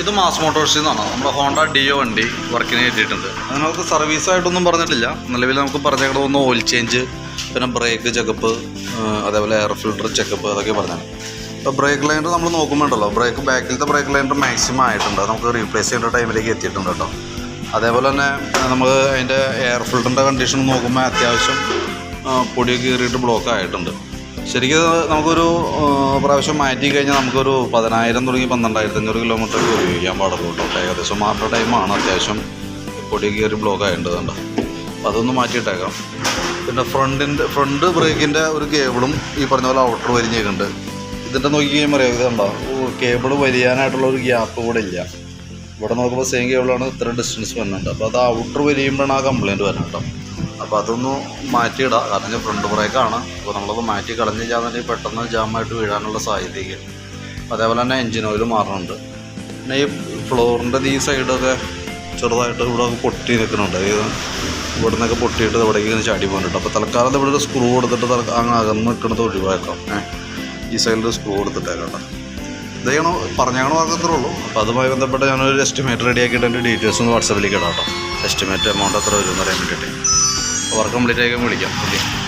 ഇത് മാസ് മോട്ടോഴ്സിൽ നിന്നാണ് നമ്മുടെ ഹോണ്ട ഡിയോ വണ്ടി വർക്കിന് കയറ്റിയിട്ടുണ്ട് സർവീസ് സർവീസായിട്ടൊന്നും പറഞ്ഞിട്ടില്ല. നിലവിൽ നമുക്ക് പറഞ്ഞേക്കണത് ഒന്ന് ഓയിൽ ചേഞ്ച് പിന്നെ ബ്രേക്ക് ചെക്കപ്പ് അതേപോലെ എയർ ഫിൽട്ടർ ചെക്കപ്പ് അതൊക്കെ പറഞ്ഞാണ്. ഇപ്പോൾ ബ്രേക്ക് ലൈനർ നമ്മൾ നോക്കുമ്പോണ്ടല്ലോ ബ്രേക്ക് ബാക്കിലത്തെ ബ്രേക്ക് ലൈനർ മാക്സിമം ആയിട്ടുണ്ട്. നമുക്ക് റീപ്ലേസ് ചെയ്യേണ്ട ടൈമിലേക്ക് എത്തിയിട്ടുണ്ട് കേട്ടോ. അതേപോലെ തന്നെ നമുക്ക് അതിന്റെ എയർ ഫിൽറ്ററിന്റെ കണ്ടീഷൻ നോക്കുമ്പോൾ അത്യാവശ്യം പൊടി കീറിയിട്ട് ബ്ലോക്ക് ആയിട്ടുണ്ട്. ശരിക്കും നമുക്കൊരു പ്രാവശ്യം മാറ്റി കഴിഞ്ഞാൽ നമുക്കൊരു പതിനായിരം തുടങ്ങി പന്ത്രണ്ടായിരത്തി അഞ്ഞൂറ് കിലോമീറ്റർ ഉപയോഗിക്കാൻ പാടുള്ളൂ കേട്ടോ. ഏകദേശം മാറുന്ന ടൈമാണ് അത്യാവശ്യം പൊടി കയറി ബ്ലോക്ക് ആയിട്ടുണ്ട് അപ്പോൾ അതൊന്ന് മാറ്റിയിട്ടേക്കാം. പിന്നെ ഫ്രണ്ടിന്റെ ഫ്രണ്ട് ബ്രേക്കിന്റെ ഒരു കേബിളും ഈ പറഞ്ഞ പോലെ ഔട്ടർ വരിഞ്ഞിട്ടുണ്ട് ഇതിന്റെ നോക്കി കഴിയുമ്പോൾ അറിയാം? ഇതുണ്ടോ കേബിൾ വലിയാനായിട്ടുള്ള ഒരു ഗ്യാപ്പ് കൂടെ ഇല്ല. ഇവിടെ നോക്കുമ്പോൾ സെയിം കേബിളാണ് ഇത്ര ഡിസ്റ്റൻസ് വരുന്നുണ്ട് അപ്പോൾ അത് ഔട്ടർ വലിയുമ്പോഴാണ് ആ കംപ്ലയിന്റ് വരുന്നത് കേട്ടോ. അപ്പോൾ അതൊന്ന് മാറ്റിയിടാം. കാരണം ഫ്രണ്ട് ബ്രേക്കാണ് അപ്പോൾ നമ്മളത് മാറ്റി കളഞ്ഞ് ചെയ്യാന്നുണ്ടെങ്കിൽ പെട്ടെന്ന് ജാമായിട്ട് വീഴാനുള്ള സാധ്യതയൊക്കെ. അതേപോലെ തന്നെ എൻജിൻ ഓയിൽ മാറുന്നുണ്ട് പിന്നെ ഈ ഫ്ലോറിന്റെ ഈ സൈഡൊക്കെ ചെറുതായിട്ട് ഇവിടെ പൊട്ടി നിൽക്കുന്നുണ്ട്. ഇത് ഇവിടെ നിന്നൊക്കെ പൊട്ടിയിട്ട് ഇവിടേക്ക് ഇങ്ങനെ ചാടി പോകുന്നുണ്ട് അപ്പോൾ തൽക്കാലം ഇവിടെ ഒരു സ്ക്രൂ കൊടുത്തിട്ട് തൽക്ക- അങ്ങ് അകന്ന് നിൽക്കുന്നത് ഒഴിവാക്കാം. ഈ സൈഡിൽ സ്ക്രൂ കൊടുത്തിട്ടേക്കട്ടെ ഇതെയാണോ പറഞ്ഞാണോ ആകത്തേ ഉള്ളൂ. അപ്പോൾ അതുമായി ബന്ധപ്പെട്ട് ഞാനൊരു എസ്റ്റിമേറ്റ് റെഡിയാക്കിയിട്ട് എന്റെ ഡീറ്റെയിൽസ് ഒന്ന് വാട്സപ്പിലേക്ക് ഇടാം കേട്ടോ. എസ്റ്റിമേറ്റ് എമൗണ്ട് എത്ര വരും എന്ന് അറിയാൻ വേണ്ടിയിട്ട്. വർക്ക് കംപ്ലീറ്റ് ആയിക്കുമ്പോൾ വിളിക്കാം. ഓക്കെ.